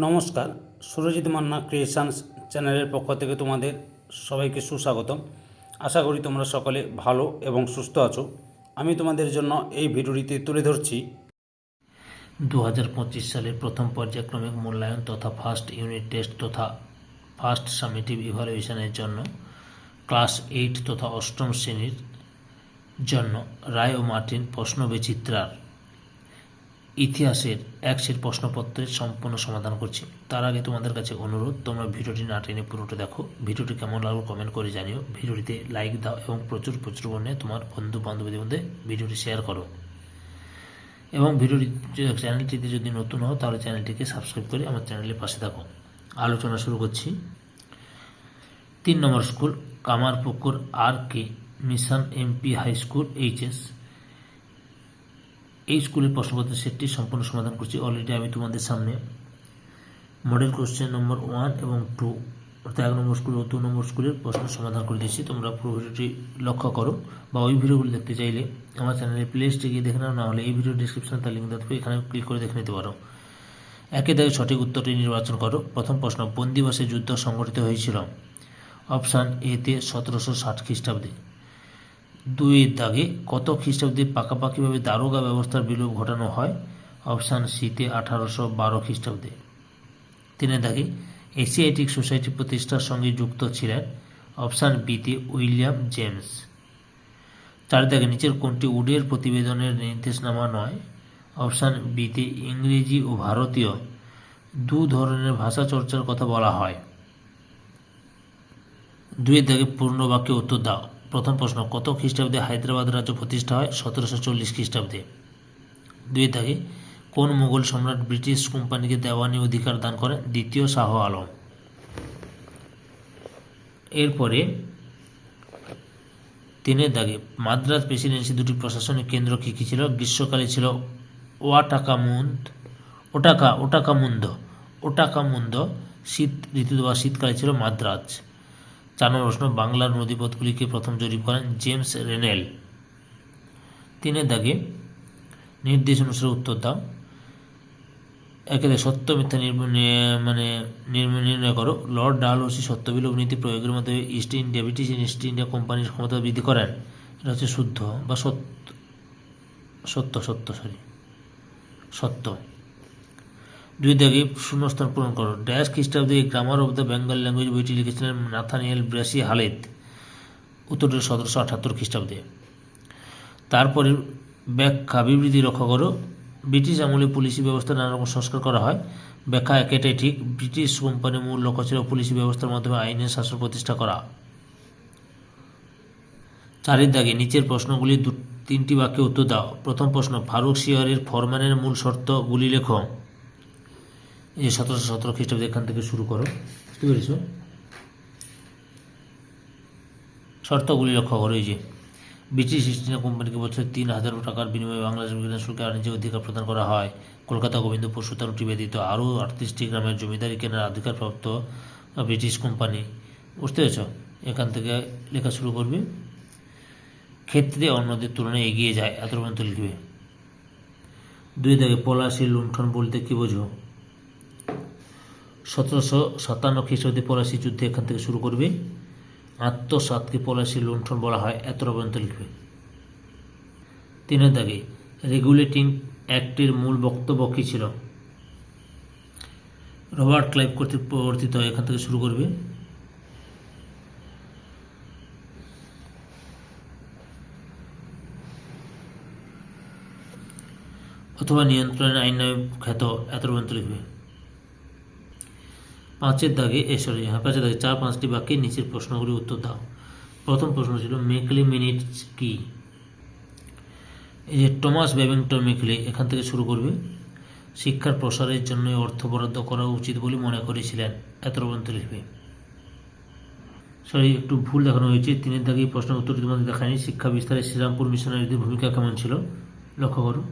নমস্কার, সুরজিৎ মান্না ক্রিয়েশনস চ্যানেলের পক্ষ থেকে তোমাদের সবাইকে সুস্বাগতম। আশা করি তোমরা সকলে ভালো এবং সুস্থ আছো। আমি তোমাদের জন্য এই ভিডিওটিতে তুলে ধরছি। দু হাজার পঁচিশ সালের প্রথম পর্যায়ক্রমিক মূল্যায়ন তথা ফার্স্ট ইউনিট টেস্ট তথা ফার্স্ট সামেটিভ ইভালুয়েশনের জন্য, ক্লাস এইট তথা অষ্টম শ্রেণির জন্য রায় ও মার্টিন প্রশ্ন বিচিত্রার ইতিহাসের এক সেট প্রশ্নপত্রের সম্পূর্ণ সমাধান করছি। তার আগে তোমাদের কাছে অনুরোধ, তোমরা ভিডিওটি না টেনে পুরোটা দেখো। ভিডিওটি কেমন লাগল কমেন্ট করে জানিও। ভিডিওটিতে লাইক দাও এবং প্রচুর প্রচুর বর্ণে তোমার বন্ধু বান্ধবীদের মধ্যে ভিডিওটি শেয়ার করো। এবং ভিডিওটি, চ্যানেলটিতে যদি নতুন হও, তাহলে চ্যানেলটিকে সাবস্ক্রাইব করে আমার চ্যানেলের পাশে থাকো। আলোচনা শুরু করছি। তিন নম্বর school, Kamarpukur R K mission MP high school HS এই স্কুলের প্রশ্নপত্রের সেটটি সম্পূর্ণ সমাধান করছি অলরেডি আমি তোমাদের সামনে। মডেল কোশ্চেন নম্বর ওয়ান এবং টু অর্থাৎ এক নম্বর স্কুল ও দু নম্বর স্কুলের প্রশ্ন সমাধান করে দিয়েছি। তোমরা পুরো ভিডিওটি লক্ষ্য করো বা ওই ভিডিওগুলো দেখতে চাইলে আমার চ্যানেলের প্লে লিস্টে গিয়ে দেখে নাও, না হলে এই ভিডিও ডিসক্রিপশনে তার লিঙ্ক দেওয়া এখানে ক্লিক করে দেখে নিতে পারো। একে দাগে সঠিক উত্তরটি নির্বাচন করো। প্রথম প্রশ্ন, বন্দিবাসে যুদ্ধ সংগঠিত হয়েছিল? অপশান এতে সতেরোশো ষাট খ্রিস্টাব্দে। দুই দাগে কত খ্রিস্টাব্দে পাকাপাকিভাবে দারোগা ব্যবস্থার বিলোপ ঘটানো হয়? অপশান সিতে আঠারোশো বারো খ্রিস্টাব্দে। তিনের দাগে এশিয়াটিক সোসাইটি প্রতিষ্ঠার সঙ্গে যুক্ত ছিলেন অপশান বিতে উইলিয়াম জেমস। চার দাগে নিচের কোনটি উডের প্রতিবেদনের নির্দেশনামা নয়? অপশান বিতে ইংরেজি ও ভারতীয় দু ধরনের ভাষা চর্চার কথা বলা হয়। দুইয়ের দাগে পূর্ণ বাক্যে উত্তর দাও। প্রথম প্রশ্ন কত খ্রিস্টাব্দে হায়দ্রাবাদ রাজ্য প্রতিষ্ঠা হয়? সতেরোশো চল্লিশ খ্রিস্টাব্দে। দুইয়ের দাগে কোন মুঘল সম্রাট ব্রিটিশ কোম্পানিকে দেওয়ানি অধিকার দান করেন দ্বিতীয় শাহ আলম। এরপরে তিনের দাগে মাদ্রাজ প্রেসিডেন্সি দুটি প্রশাসনিক কেন্দ্র কী কী ছিল? গ্রীষ্মকালে ছিল ওয়াটাকামুন্দ, ওটাকা, ওটাকামুন্দ ওটাকামুন্দ, শীত ঋতু বা শীতকালে ছিল মাদ্রাজ। নম্বর প্রশ্ন বাংলার নদীপথগুলিকে প্রথম জরিপ করেন জেমস রেনেল। তিনের দাগে নির্দেশ অনুসারে উত্তর দাও। একেবারে সত্য মিথ্যা মানে নির্ণয় করো। লর্ড ডালহৌসি সত্য বিলোপ নীতি প্রয়োগের মাধ্যমে East India, British East India কোম্পানির ক্ষমতা বৃদ্ধি করেন। এটা হচ্ছে শুদ্ধ বা সত্য সত্য সত্য, সরি। সত্য। দুই দাগে শূন্যস্থান পূরণ করো। ড্যাশ খ্রিস্টাব্দে grammar of the Bengal language বইটি লিখেছিলেন নাথানিয়েল ব্রাসি হালেদ উত্তরটি সতেরোশো আঠাত্তর খ্রিস্টাব্দে। তারপরে ব্যাখ্যা, বিবৃতি রক্ষা করো। ব্রিটিশ আমলে পুলিশি ব্যবস্থা নানা রকম সংস্কার করা হয়। ব্যাখ্যা একেটাই ঠিক, ব্রিটিশ কোম্পানির মূল লক্ষ্য ছিল পুলিশি ব্যবস্থার মাধ্যমে আইনের শাসন প্রতিষ্ঠা করা। চারের দাগে নিচের প্রশ্নগুলি দু, তিনটি বাক্যে উত্তর দাও। প্রথম প্রশ্ন, ফারুক শিয়ারের ফরম্যানের মূল শর্তগুলি লেখো। এই সতেরোশো সতেরো খ্রিস্টাব্দে এখান থেকে শুরু করো। বুঝতে পেরেছ? শর্তগুলি লক্ষ্য করো, এই যে, ব্রিটিশ ইস্ট ইন্ডিয়া কোম্পানিকে বছরে তিন হাজার টাকার বিনিময়ে বাংলাদেশ বিজ্ঞান শুল্কে বাণিজ্যের অধিকার প্রদান করা হয়। কলকাতা গোবিন্দপুর সুতারুটি ব্যতীত আরও আটত্রিশটি গ্রামের জমিদারি কেনার অধিকারপ্রাপ্ত ব্রিটিশ কোম্পানি। বুঝতে পেরেছ? এখান থেকে লেখা শুরু করবে, ক্ষেত্রে অন্যদের তুলনায় এগিয়ে যায়। এত পর্যন্ত লিখবে। দুই দাগে পলাশি লুণ্ঠন বলতে কি বোঝো? সতেরোশো সাতান্ন খ্রিস্টাব্দে পলাশি যুদ্ধে এখান থেকে শুরু করবে। আত্মসাতকে পলাশি লুণ্ঠন বলা হয় এত পর্যন্ত লিখবে। তিনের দাগে, রেগুলেটিং অ্যাক্টের মূল বক্তব্য কী ছিল? রবার্ট ক্লাইভ কর্তৃক প্রবর্তিত এখান থেকে শুরু করবে। অথবা নিয়ন্ত্রণের আইন নামে খ্যাত এত পর্যন্ত লিখবে। পাঁচের দাগে সরি হ্যাঁ পাঁচের দাগে চার পাঁচটি বাক্যে নিচের প্রশ্নগুলির উত্তর দাও। প্রথম প্রশ্ন ছিল, মেকলি মিনিটস কি? এই যে টমাস ব্যাবিংটন মেকলি এখান থেকে শুরু করবে। শিক্ষার প্রসারের জন্য অর্থ বরাদ্দ করা উচিত বলে মনে করেছিলেন এত পর্যন্ত লিখবে সরি, একটু ভুল দেখানো হয়েছে, তিনের দাগে প্রশ্নের উত্তর তোমাদের দেখায়নি। শিক্ষা বিস্তারে শ্রীরামপুর মিশনারিদের ভূমিকা কেমন ছিল? লক্ষ্য করো।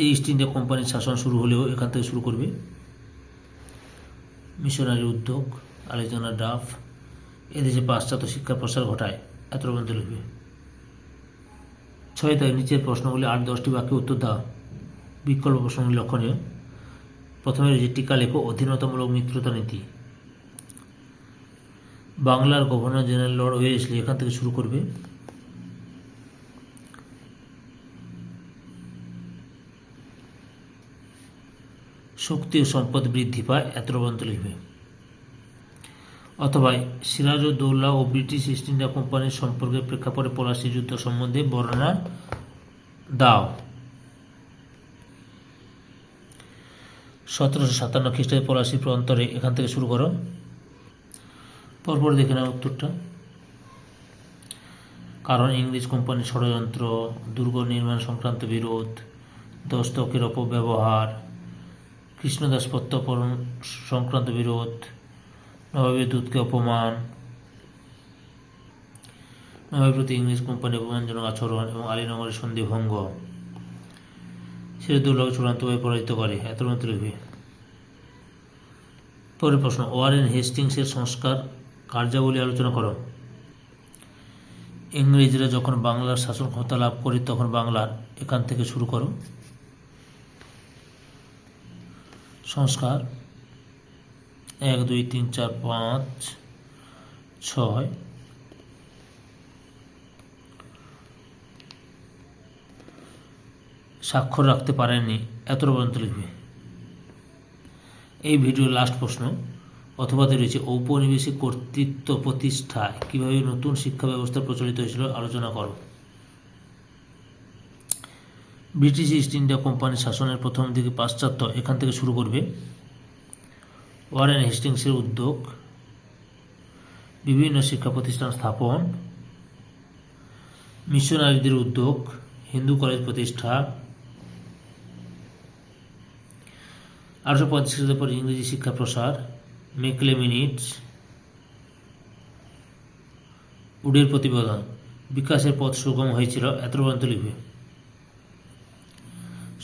এই ইস্ট ইন্ডিয়া কোম্পানির শাসন শুরু হলেও এখান থেকে শুরু করবে। মিশনারি উদ্যোগ আলোচনা ডাফ, এদেশে পাশ্চাত্য শিক্ষার প্রসার ঘটায়। এত পর্যন্ত লিখবে ছয় তাই নিচের প্রশ্নগুলি আট, দশটি বাক্যে উত্তর দাও। বিকল্প প্রশ্নগুলি লক্ষণীয়। প্রথমে রয়েছে টিকা লেখো অধীনতামূলক মিত্রতা নীতি। বাংলার গভর্নর জেনারেল লর্ড ওয়েলেসলি এখান থেকে শুরু করবে। শক্তি ও সম্পদ বৃদ্ধি পায় এত পর্যন্ত লিখবে অথবা সিরাজউদ্দৌলা ও ব্রিটিশ ইস্ট ইন্ডিয়া কোম্পানির সম্পর্কে প্রেক্ষাপটে পলাশি যুদ্ধ সম্বন্ধে বর্ণনা দাও। সতেরোশো সাতান্ন খ্রিস্টাব্দে পলাশি প্রান্তরে এখান থেকে শুরু করো। পরপর দেখে নাও উত্তরটা। কারণ ইংরেজ কোম্পানির ষড়যন্ত্র, দুর্গ নির্মাণ সংক্রান্ত বিরোধ, দস্তকের অপব্যবহার কৃষ্ণদাস প্রত্যাপরণ সংক্রান্ত বিরোধ, নবাবের দূতকে অপমান, নবাবের প্রতি ইংরেজ কোম্পানির অপমানজনক আচরণ এবং আলীনগরের সন্ধিভঙ্গ সিরাজদৌল্লাকে চূড়ান্তভাবে পরাজিত করে, এত লিখবে পরের প্রশ্ন, ওয়ারেন হেস্টিংসের সংস্কার কার্যাবলী আলোচনা করো। ইংরেজরা যখন বাংলার শাসন ক্ষমতা লাভ করে, তখন বাংলার এখান থেকে শুরু করো। সংস্কার। এক, দুই, তিন, চার, পাঁচ, ছয়। স্বাক্ষর রাখতে পারেননি। এত পর্যন্ত লিখবে। এই ভিডিওর লাস্ট প্রশ্ন, অথবাতে রয়েছে ঔপনিবেশিক কর্তৃত্ব প্রতিষ্ঠায় কীভাবে নতুন শিক্ষা ব্যবস্থা প্রচলিত হয়েছিল? আলোচনা করো। ব্রিটিশ ইস্ট ইন্ডিয়া কোম্পানির শাসনের প্রথম দিকে পাশ্চাত্য এখান থেকে শুরু করবে। ওয়ারেন হেস্টিংসের উদ্যোগ, বিভিন্ন শিক্ষা প্রতিষ্ঠান স্থাপন, মিশনারিদের উদ্যোগ, হিন্দু কলেজ প্রতিষ্ঠা, আঠারোশো পঁয়ত্রিশ খ্রিস্টাব্দের পর ইংরেজি শিক্ষা প্রসার মেকলে মিনিটস উডের প্রতিবেদন। বিকাশের পথ সুগম হয়েছিল এত পর্যন্ত লিখবে।